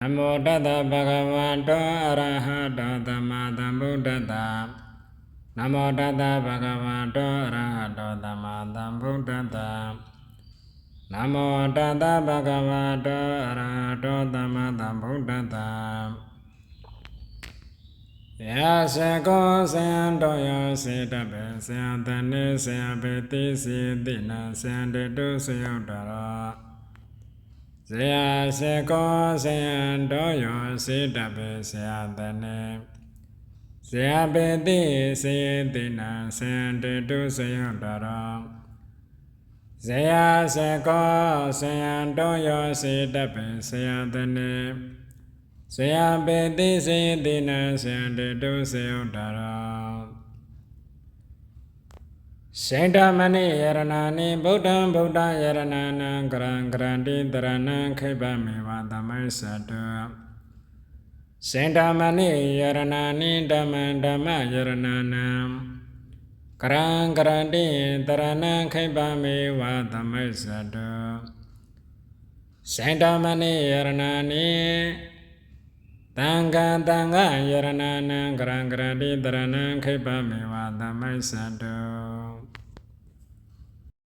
နမောတတ္တဗဂဝတောအရဟတောသမ္မာသမ္ဗုဒ္ဓတ္တနမောတတ္တဗဂဝတောအရဟတောသမ္မာသမ္ဗုဒ္ဓတ္တနမောတတ္တဗဂဝတောအရဟတောသမ္မာသမ္ဗုဒ္ဓတ္တယာစကောဆံတောယောစေတပေဆံတနေဆံပေတိစီတိနဆံတေတုဆယုတ္တရော ဇယစေကောဇယံတောယောစေတပေဇယတနေဇယပေတိစေတိနံဇယံတေတုဇယံတရောဇယစေကောဇယံတောယောစေတပေဇယတနေဇယပေတိစေတိနံဇယံတေတုဇယံတရော စေတမဏိယရဏာနိဗုဒ္ဓံဗုဒ္ဓယရဏာနံကရံကရန္တိတရဏံခိဗမေဝသမိစ္ဆတုစေတမဏိယရဏာနိဓမ္မံဓမ္မယရဏာနံကရံကရန္တိတရဏံခိဗမေဝသမိစ္ဆတုစေတမဏိယရဏာနိတံဃံတံဃယရဏာနံကရံကရန္တိတရဏံခိဗမေဝသမိစ္ဆတု